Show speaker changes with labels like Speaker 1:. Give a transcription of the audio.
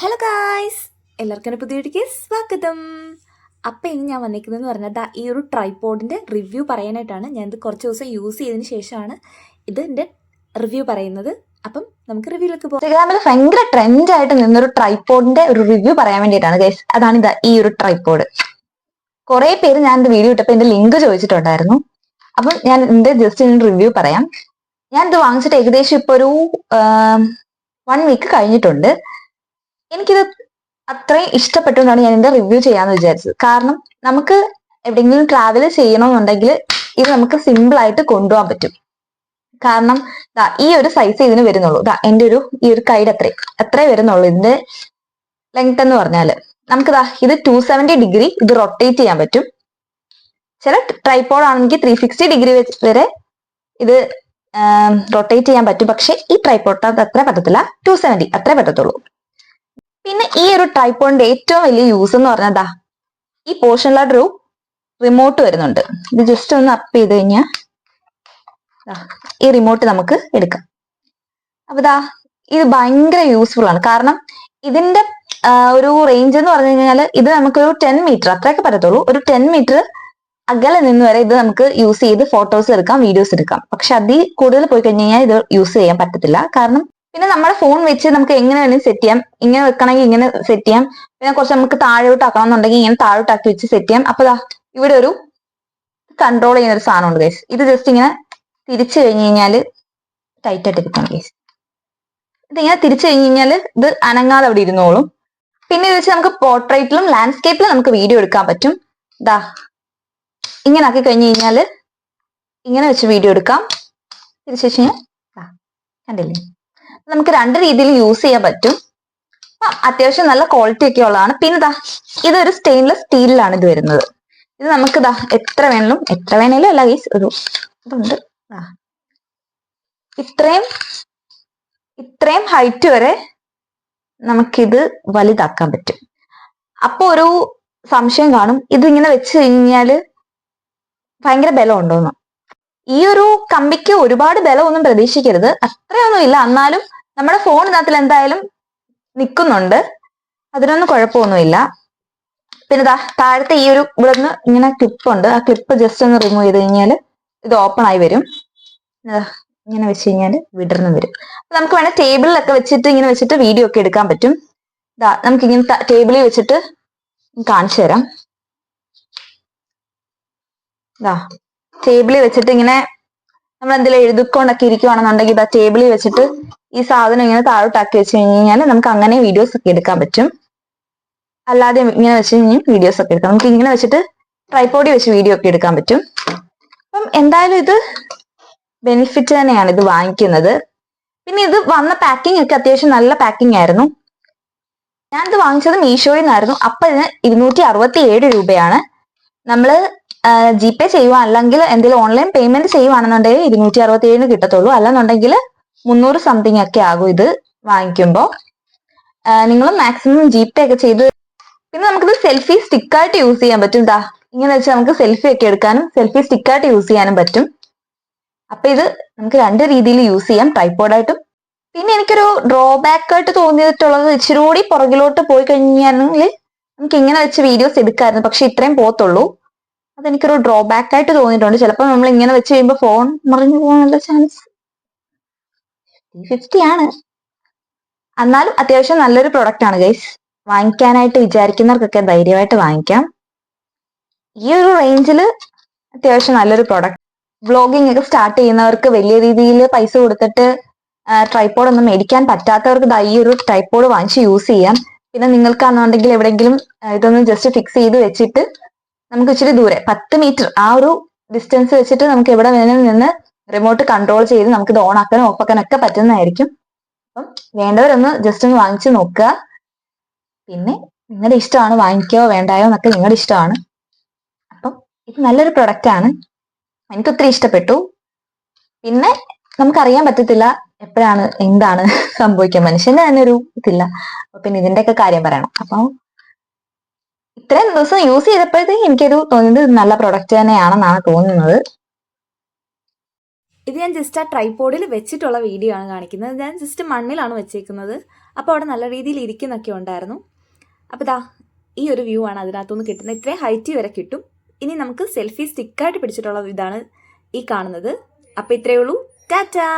Speaker 1: Hello guys എല്ലാവർക്കും എന്റെ പുതിയ വീഡിയോക്ക് സ്വാഗതം. അപ്പം ഇനി ഞാൻ വന്നിരിക്കുന്നത് എന്ന് പറഞ്ഞാൽ ദാ ഈ ഒരു ട്രൈപോഡിന്റെ റിവ്യൂ പറയാനായിട്ടാണ്. ഞാനിത് കുറച്ച് ദിവസം യൂസ് ചെയ്തതിന് ശേഷമാണ് ഇതിന്റെ റിവ്യൂ പറയുന്നത്. അപ്പം നമുക്ക് റിവ്യൂലേക്ക് പോകാം
Speaker 2: ഇൻസ്റ്റാഗ്രാമിൽ ഭയങ്കര ട്രെൻഡ് ആയിട്ട് നിന്നൊരു ട്രൈപോഡിന്റെ ഒരു റിവ്യൂ പറയാൻ വേണ്ടിയിട്ടാണ് ഗൈസ് അതാണ് ഇതാ ഈ ഒരു ട്രൈപോഡ് കുറേ പേര് ഞാൻ ഇത് വീഡിയോ ഇട്ടപ്പോൾ എന്റെ ലിങ്ക് ചോദിച്ചിട്ടുണ്ടായിരുന്നു. അപ്പം ഞാൻ ഇതിന്റെ ജസ്റ്റ് റിവ്യൂ പറയാം. ഞാൻ ഇത് വാങ്ങിച്ചിട്ട് ഏകദേശം ഇപ്പൊ ഒരു വൺ വീക്ക് കഴിഞ്ഞിട്ടുണ്ട്. എനിക്കിത് അത്രയും ഇഷ്ടപ്പെട്ടു എന്നാണ് ഞാൻ ഇതിന്റെ റിവ്യൂ ചെയ്യാന്ന് വിചാരിച്ചത്. കാരണം നമുക്ക് എവിടെയെങ്കിലും ട്രാവൽ ചെയ്യണമെന്നുണ്ടെങ്കിൽ ഇത് നമുക്ക് സിമ്പിൾ ആയിട്ട് കൊണ്ടുപോകാൻ പറ്റും. കാരണം ഈ ഒരു സൈസ് ഇതിന് വരുന്നുള്ളൂ. ദാ എന്റെ ഒരു ഈ ഒരു കൈഡ് അത്രേ അത്രേ വരുന്നുള്ളൂ ഇതിന്റെ ലെങ്ത് എന്ന് പറഞ്ഞാൽ. നമുക്ക് ഇത് ടു സെവന്റി ഡിഗ്രി ഇത് റൊട്ടേറ്റ് ചെയ്യാൻ പറ്റും. ചില ട്രൈപോഡ് ആണെങ്കിൽ ത്രീ സിക്സ്റ്റി ഡിഗ്രി വരെ ഇത് റൊട്ടേറ്റ് ചെയ്യാൻ പറ്റും. പക്ഷെ ഈ ട്രൈപോഡ് അത്ര പറ്റത്തില്ല. ടു സെവന്റി അത്രേ പറ്റത്തുള്ളൂ. പിന്നെ ഈ ഒരു ട്രൈപ്പോണിന്റെ ഏറ്റവും വലിയ യൂസ് എന്ന് പറഞ്ഞതാ ഈ പോർഷനിലൊരു റിമോട്ട് വരുന്നുണ്ട്. ഇത് ജസ്റ്റ് ഒന്ന് അപ്പ് ചെയ്ത് കഴിഞ്ഞാൽ ഈ റിമോട്ട് നമുക്ക് എടുക്കാം. അപ്പൊ ഇതാ ഇത് ഭയങ്കര യൂസ്ഫുൾ ആണ്. കാരണം ഇതിന്റെ ഒരു റേഞ്ച് എന്ന് പറഞ്ഞു കഴിഞ്ഞാൽ ഇത് നമുക്കൊരു ടെൻ മീറ്റർ അത്രയൊക്കെ പറ്റത്തുള്ളൂ. ഒരു ടെൻ മീറ്റർ അകലെ നിന്ന് വരെ ഇത് നമുക്ക് യൂസ് ചെയ്ത് ഫോട്ടോസ് എടുക്കാം വീഡിയോസ് എടുക്കാം. പക്ഷെ അതിൽ കൂടുതൽ പോയി കഴിഞ്ഞു കഴിഞ്ഞാൽ ഇത് യൂസ് ചെയ്യാൻ പറ്റത്തില്ല. കാരണം പിന്നെ നമ്മുടെ ഫോൺ വെച്ച് നമുക്ക് എങ്ങനെ വേണമെങ്കിലും സെറ്റ് ചെയ്യാം. ഇങ്ങനെ വെക്കണമെങ്കിൽ ഇങ്ങനെ സെറ്റ് ചെയ്യാം. പിന്നെ കുറച്ച് നമുക്ക് താഴോട്ട് എന്നുണ്ടെങ്കിൽ ഇങ്ങനെ താഴോട്ടാക്കി വെച്ച് സെറ്റ് ചെയ്യാം. അപ്പൊ ഇവിടെ ഒരു കൺട്രോൾ ചെയ്യുന്ന ഒരു സാധനം ഉണ്ട് ഗൈസ് ഇത് ജസ്റ്റ് ഇങ്ങനെ തിരിച്ചു കഴിഞ്ഞ് കഴിഞ്ഞാൽ ടൈറ്റ് ആയിട്ട് ഇരിക്കണം ഗൈസ് ഇതിങ്ങനെ തിരിച്ചു കഴിഞ്ഞ് കഴിഞ്ഞാൽ ഇത് അനങ്ങാതെ അവിടെ ഇരുന്നോളും. പിന്നെ ഇത് വെച്ച് നമുക്ക് പോർട്രേറ്റിലും ലാൻഡ്സ്കേപ്പിലും നമുക്ക് വീഡിയോ എടുക്കാൻ പറ്റും. ദാ ഇങ്ങനെ ആക്കി കഴിഞ്ഞ് കഴിഞ്ഞാൽ ഇങ്ങനെ വെച്ച് വീഡിയോ എടുക്കാം. തിരിച്ചു വെച്ച് കഴിഞ്ഞാൽ കണ്ടില്ലേ? നമുക്ക് രണ്ട് രീതിയിൽ യൂസ് ചെയ്യാൻ പറ്റും. അത്യാവശ്യം നല്ല ക്വാളിറ്റി ഒക്കെ ഉള്ളതാണ്. പിന്നെ ദാ ഇതൊരു സ്റ്റെയിൻലെസ് സ്റ്റീലിലാണ് ഇത് വരുന്നത്. ഇത് നമുക്ക് ദാ എത്ര വേണേലും എത്ര വേണേലും അല്ല ഗൈസ് ഒരു ഇതുണ്ട്. ഇത്രയും ഇത്രയും ഹൈറ്റ് വരെ നമുക്കിത് വലുതാക്കാൻ പറ്റും. അപ്പൊ ഒരു സംശയം കാണും. ഇതിങ്ങനെ വെച്ച് കഴിഞ്ഞാൽ ഭയങ്കര ബലം ഉണ്ടോന്ന് ഈ ഒരു കമ്പിക്ക് ഒരുപാട് ബലമൊന്നും പ്രതീക്ഷിക്കരുത്. അത്രയൊന്നും ഇല്ല എന്നാലും നമ്മുടെ ഫോൺ ഇതിനകത്തിൽ എന്തായാലും നിൽക്കുന്നുണ്ട് അതിനൊന്നും കുഴപ്പമൊന്നുമില്ല. പിന്നെ ഇതാ താഴത്തെ ഈ ഒരു ഇവിടെ നിന്ന് ഇങ്ങനെ ക്ലിപ്പ് ഉണ്ട്. ആ ക്ലിപ്പ് ജസ്റ്റ് ഒന്ന് റിമൂവ് ചെയ്ത് കഴിഞ്ഞാൽ ഇത് ഓപ്പൺ ആയി വരും. ഇങ്ങനെ വെച്ച് കഴിഞ്ഞാൽ വിടർന്ന് വരും. അപ്പൊ നമുക്ക് വേണേൽ ടേബിളിലൊക്കെ വെച്ചിട്ട് ഇങ്ങനെ വെച്ചിട്ട് വീഡിയോ ഒക്കെ എടുക്കാൻ പറ്റും. ഇതാ നമുക്ക് ഇങ്ങനെ ടേബിളിൽ വെച്ചിട്ട് കാണിച്ചു തരാം. ഇതാ ടേബിളിൽ വെച്ചിട്ട് ഇങ്ങനെ നമ്മൾ എന്തെങ്കിലും എഴുതിക്കൊണ്ടൊക്കെ ഇരിക്കുവാണെന്നുണ്ടെങ്കിൽ ഇതാ ടേബിളിൽ വെച്ചിട്ട് ഈ സാധനം ഇങ്ങനെ താഴോട്ടാക്കി വെച്ച് കഴിഞ്ഞ് കഴിഞ്ഞാൽ നമുക്ക് അങ്ങനെ വീഡിയോസ് ഒക്കെ എടുക്കാൻ പറ്റും. അല്ലാതെ ഇങ്ങനെ വെച്ച് കഴിഞ്ഞാൽ വീഡിയോസ് ഒക്കെ എടുക്കാം. നമുക്ക് ഇങ്ങനെ വെച്ചിട്ട് ട്രൈപോഡി വെച്ച് വീഡിയോ ഒക്കെ എടുക്കാൻ പറ്റും. അപ്പം എന്തായാലും ഇത് ബെനിഫിറ്റ് തന്നെയാണ് ഇത് വാങ്ങിക്കുന്നത്. പിന്നെ ഇത് വന്ന പാക്കിംഗ് ഒക്കെ അത്യാവശ്യം നല്ല പാക്കിംഗ് ആയിരുന്നു. ഞാനിത് വാങ്ങിച്ചത് മീഷോയിൽ നിന്നായിരുന്നു. അപ്പൊ ഇതിന് ഇരുന്നൂറ്റി അറുപത്തി ഏഴ് രൂപയാണ്. നമ്മൾ ജി പേ ചെയ്യുക അല്ലെങ്കിൽ എന്തെങ്കിലും ഓൺലൈൻ പേയ്മെന്റ് ചെയ്യുവാണെന്നുണ്ടെങ്കിൽ ഇരുന്നൂറ്റി അറുപത്തി ഏഴിന് കിട്ടത്തുള്ളൂ. അല്ലെന്നുണ്ടെങ്കിൽ മുന്നൂറ് സംതിങ് ഒക്കെ ആകും ഇത് വാങ്ങിക്കുമ്പോൾ നിങ്ങൾ മാക്സിമം ജി പേ ഒക്കെ ചെയ്ത് പിന്നെ നമുക്കിത് സെൽഫി സ്റ്റിക്കായിട്ട് യൂസ് ചെയ്യാൻ പറ്റും ഇതാ ഇങ്ങനെ വെച്ചാൽ നമുക്ക് സെൽഫി ഒക്കെ എടുക്കാനും സെൽഫി സ്റ്റിക്കായിട്ട് യൂസ് ചെയ്യാനും പറ്റും. അപ്പൊ ഇത് നമുക്ക് രണ്ട് രീതിയിൽ യൂസ് ചെയ്യാം. ട്രൈപ്പോർഡായിട്ടും പിന്നെ എനിക്കൊരു ഡ്രോബാക്ക് ആയിട്ട് തോന്നിയിട്ടുള്ളത് ഇച്ചിരി കൂടി പുറകിലോട്ട് പോയി കഴിഞ്ഞാൽ നമുക്ക് ഇങ്ങനെ വെച്ച് വീഡിയോസ് എടുക്കാമായിരുന്നു പക്ഷെ ഇത്രയും പോത്തുള്ളൂ അതെനിക്കൊരു ഡ്രോബാക്ക് ആയിട്ട് തോന്നിയിട്ടുണ്ട്. ചിലപ്പോൾ നമ്മൾ ഇങ്ങനെ വെച്ച് കഴിയുമ്പോൾ ഫോൺ മറിഞ്ഞു പോകാനുള്ള ചാൻസ് ഫിഫ്റ്റി ആണ്. എന്നാലും അത്യാവശ്യം നല്ലൊരു പ്രൊഡക്റ്റ് ആണ് ഗൈസ് വാങ്ങിക്കാനായിട്ട് വിചാരിക്കുന്നവർക്കൊക്കെ ധൈര്യമായിട്ട് വാങ്ങിക്കാം. ഈ ഒരു റേഞ്ചിൽ അത്യാവശ്യം നല്ലൊരു പ്രൊഡക്റ്റ് വ്ളോഗിംഗ് ഒക്കെ സ്റ്റാർട്ട് ചെയ്യുന്നവർക്ക് വലിയ രീതിയിൽ പൈസ കൊടുത്തിട്ട് ട്രൈപ്പോഡ് ഒന്നും മേടിക്കാൻ പറ്റാത്തവർക്ക് ഈ ഒരു ട്രൈപ്പോഡ് വാങ്ങിച്ച് യൂസ് ചെയ്യാം. പിന്നെ നിങ്ങൾക്കാണെന്നുണ്ടെങ്കിൽ എവിടെയെങ്കിലും ഇതൊന്ന് ജസ്റ്റ് ഫിക്സ് ചെയ്ത് വെച്ചിട്ട് നമുക്ക് ഇച്ചിരി ദൂരെ. പത്ത് മീറ്റർ ആ ഒരു ഡിസ്റ്റൻസ് വെച്ചിട്ട് നമുക്ക് എവിടെ വേണമെങ്കിൽ നിന്ന് റിമോട്ട് കൺട്രോൾ ചെയ്ത് നമുക്ക് ഇത് ഓൺ ആക്കാനും ഓഫ് ആക്കാനും ഒക്കെ പറ്റുന്നതായിരിക്കും. അപ്പം വേണ്ടവരൊന്ന് ജസ്റ്റ് ഒന്ന് വാങ്ങിച്ചു നോക്കുക. പിന്നെ നിങ്ങളുടെ ഇഷ്ടമാണ് വാങ്ങിക്കോ വേണ്ടായോ എന്നൊക്കെ നിങ്ങളുടെ ഇഷ്ടമാണ്. അപ്പം ഇത് നല്ലൊരു പ്രൊഡക്റ്റ് ആണ്. എനിക്ക് ഒത്തിരി ഇഷ്ടപ്പെട്ടു. പിന്നെ നമുക്കറിയാൻ പറ്റത്തില്ല എപ്പോഴാണ് എന്താണ് സംഭവിക്കുക മനുഷ്യന്റെ തന്നെ ഒരു ഇതില്ല. അപ്പൊ പിന്നെ ഇതിന്റെയൊക്കെ കാര്യം പറയണം. അപ്പം ഇത്രയും ദിവസം യൂസ് ചെയ്തപ്പോഴത്തേക്ക് എനിക്കൊരു തോന്നിയത് നല്ല പ്രൊഡക്റ്റ് തന്നെയാണെന്നാണ് തോന്നുന്നത്.
Speaker 1: ഇത് ഞാൻ ജസ്റ്റ് ആ ട്രൈപോഡിൽ വെച്ചിട്ടുള്ള വീഡിയോ ആണ് കാണിക്കുന്നത്. ഞാൻ ജസ്റ്റ് മണ്ണിലാണ് വെച്ചേക്കുന്നത്. അപ്പോൾ അവിടെ നല്ല രീതിയിൽ ഇരിക്കുന്നൊക്കെ ഉണ്ടായിരുന്നു. അപ്പോൾ ഇതാ ഈ ഒരു വ്യൂ ആണ് അതിനകത്തുനിന്ന് കിട്ടുന്നത്. ഇത്രയും ഹൈറ്റ് വരെ കിട്ടും. ഇനി നമുക്ക് സെൽഫി സ്റ്റിക്കായിട്ട് പിടിച്ചിട്ടുള്ള ഇതാണ് ഈ കാണുന്നത്. അപ്പോൾ ഇത്രയേ ഉള്ളൂ. ടാറ്റാ